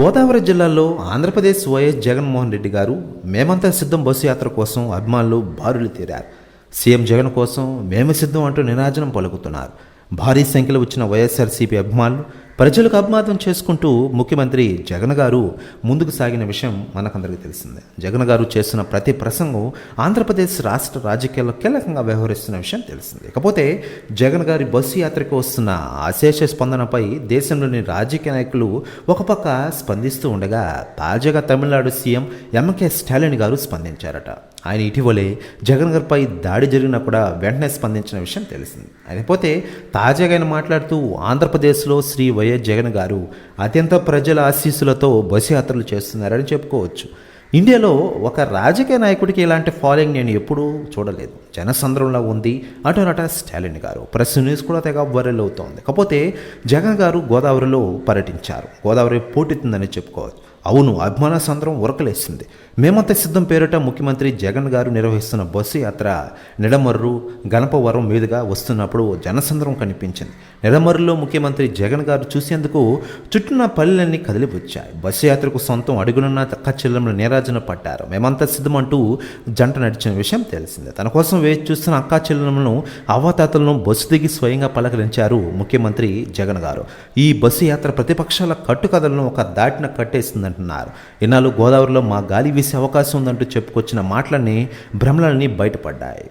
గోదావరి జిల్లాలో ఆంధ్రప్రదేశ్ వైఎస్ జగన్మోహన్ రెడ్డి గారు మేమంతా సిద్ధం బస్సు యాత్ర కోసం అభిమానులు బారులు తీరారు. సీఎం జగన్ కోసం మేము సిద్ధం అంటూ నినాజనం పలుకుతున్నారు. భారీ సంఖ్యలో వచ్చిన వైఎస్ఆర్సీపీ అభిమానులు ప్రజలకు అపమాదం చేసుకుంటూ ముఖ్యమంత్రి జగన్ గారు ముందుకు సాగిన విషయం మనకందరికీ తెలిసిందే. జగన్ గారు చేస్తున్న ప్రతి ప్రసంగం ఆంధ్రప్రదేశ్ రాష్ట్ర రాజకీయాల్లో కీలకంగా వ్యవహరిస్తున్న విషయం తెలిసిందే. ఇకపోతే జగన్ గారి బస్సు యాత్రకు వస్తున్న అశేష స్పందనపై దేశంలోని రాజకీయ నాయకులు ఒక పక్క స్పందిస్తూ ఉండగా తాజాగా తమిళనాడు సీఎం ఎంకే స్టాలిన్ గారు స్పందించారట. ఆయన ఇటీవలే జగన్ గారిపై దాడి జరిగినా కూడా వెంటనే స్పందించిన విషయం తెలిసింది. అయిపోతే తాజాగా ఆయన మాట్లాడుతూ ఆంధ్రప్రదేశ్లో శ్రీ వై వైఎస్ జగన్ గారు అత్యంత ప్రజల ఆశీస్సులతో బస్సు యాత్రలు చేస్తున్నారని చెప్పుకోవచ్చు. ఇండియాలో ఒక రాజకీయ నాయకుడికి ఇలాంటి ఫాలోయింగ్ నేను ఎప్పుడూ చూడలేదు. జనసంద్రంలో ఉంది. అంటున్నట స్టాలిన్ గారు. ప్రెస్ న్యూస్ కూడా తెగ వైరల్ అవుతోంది. కాకపోతే జగన్ గారు గోదావరిలో పర్యటించారు. గోదావరి పోటెత్తిందని చెప్పుకోవచ్చు. అవును అభిమాన సంద్రం ఉరకలేసింది. మేమంత సిద్ధం పేరిట ముఖ్యమంత్రి జగన్ గారు నిర్వహిస్తున్న బస్సు యాత్ర నిడమర్రు గణపవరం మీదుగా వస్తున్నప్పుడు జనసంద్రం కనిపించింది. నిడమర్రులో ముఖ్యమంత్రి జగన్ గారు చూసేందుకు చుట్టూన పల్లెలన్నీ కదిలివచ్చాయి బస్సు యాత్రకు సొంతం అడుగునున్న అక్క చెల్లెములు నీరాజన పట్టారు. మేమంతా సిద్ధమంటూ జంట నడిచిన విషయం తెలిసిందే. తన కోసం వేచి చూస్తున్న అక్కా చెల్లెములను అవ్వాతాతలను బస్సు దిగి స్వయంగా పలకరించారు ముఖ్యమంత్రి జగన్ గారు. ఈ బస్సు యాత్ర ప్రతిపక్షాల కట్టుకథలను ఒక దాటిన కట్టేసిందంటున్నారు ఇన్నాళ్ళు గోదావరిలో మా గాలి వీసే అవకాశం ఉందంటూ చెప్పుకొచ్చిన మాటలన్నీ భ్రమలన్నీ బయటపడ్డాయి.